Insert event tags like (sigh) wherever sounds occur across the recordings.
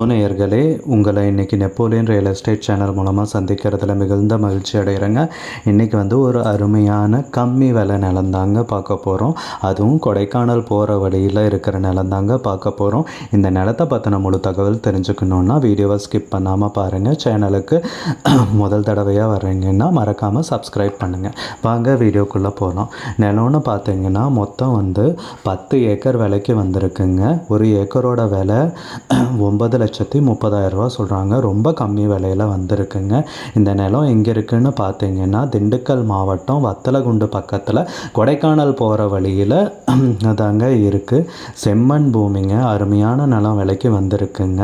நேயர்களே உங்களை இன்றைக்கி நெப்போலியன் ரியல் எஸ்டேட் சேனல் மூலமாக சந்திக்கிறதுல மிகுந்த மகிழ்ச்சி அடைகிறேங்க. இன்றைக்கி வந்து ஒரு அருமையான கம்மி விலை நிலந்தாங்க பார்க்க போகிறோம் அதுவும் கொடைக்கானல் போகிற வழியில் இருக்கிற நிலந்தாங்க பார்க்க போகிறோம் இந்த நிலத்தை பற்றின முழு தகவல் தெரிஞ்சுக்கணுன்னா வீடியோவை ஸ்கிப் பண்ணாமல் பாருங்கள் சேனலுக்கு (clears throat) முதல் தடவையாக வர்றீங்கன்னா மறக்காமல் சப்ஸ்கிரைப் பண்ணுங்கள் வாங்க வீடியோக்குள்ளே போகலாம் நிலம்னு பார்த்தீங்கன்னா மொத்தம் வந்து பத்து ஏக்கர் விலைக்கு வந்திருக்குங்க. ஒரு ஏக்கரோட விலை (clears throat) ஒன்பது லட்சத்தி முப்பதாயிரரூவா சொல்கிறாங்க ரொம்ப கம்மி விலையில் வந்திருக்குங்க. இந்த நிலம் எங்கே இருக்குன்னு பார்த்தீங்கன்னா திண்டுக்கல் மாவட்டம் வத்தலகுண்டு பக்கத்தில் கொடைக்கானல் போகிற வழியில் (clears throat) அதாங்க இருக்குது செம்மண் பூமிங்க. அருமையான நிலம் விலைக்கு வந்திருக்குங்க.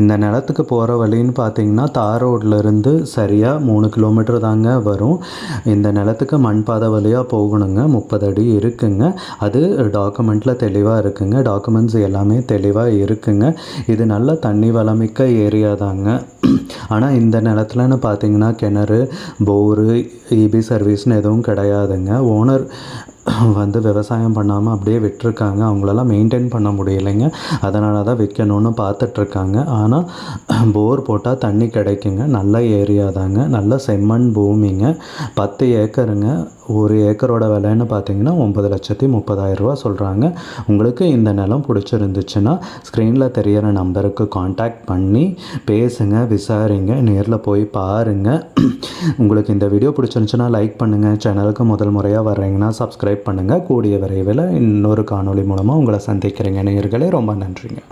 இந்த நிலத்துக்கு போகிற வழின்னு பார்த்தீங்கன்னா தார் ரோட்லேருந்து சரியாக மூணு கிலோமீட்டர் தாங்க வரும். இந்த நிலத்துக்கு மண் பாதை வழியாக போகணுங்க. முப்பது அடி இருக்குங்க. அது டாக்குமெண்ட்டில் தெளிவாக இருக்குங்க. டாக்குமெண்ட்ஸ் எல்லாமே தெளிவாக இருக்குங்க. இது நல்ல தண்ணி வளமிக்க ஏரியா தாங்க. ஆனால் இந்த நிலத்துலன்னு பார்த்தீங்கன்னா கிணறு போரு இபி சர்வீஸ்னு எதுவும் கிடையாதுங்க. ஓனர் வந்து விவசாயம் பண்ணாமல் அப்படியே விட்டுருக்காங்க. அவங்களெல்லாம் மெயின்டைன் பண்ண முடியலைங்க. அதனால தான் விற்கணும்னு பார்த்துட்ருக்காங்க. ஆனால் போர் போட்டால் தண்ணி கிடைக்குங்க. நல்ல ஏரியா தாங்க. நல்ல செம்மண் பூமிங்க. பத்து ஏக்கருங்க. ஒரு ஏக்கரோட விலைன்னு பார்த்தீங்கன்னா ஒம்பது லட்சத்தி முப்பதாயிரரூவா சொல்கிறாங்க உங்களுக்கு இந்த நிலம் பிடிச்சிருந்துச்சுன்னா ஸ்க்ரீனில் தெரியிற நம்பருக்கு காண்டாக்ட் பண்ணி பேசுங்க விசாரிங்க நேரில் போய் பாருங்கள் உங்களுக்கு இந்த வீடியோ பிடிச்சிருந்துச்சுன்னா லைக் பண்ணுங்கள் சேனலுக்கு முதல் முறையாக வர்றீங்கன்னா சப்ஸ்கிரைப் பண்ணுங்கள் கூடிய விரைவில் இன்னொரு காணொளி மூலமாக உங்களை சந்திக்கிறேங்க. நேயர்களே ரொம்ப நன்றிங்க.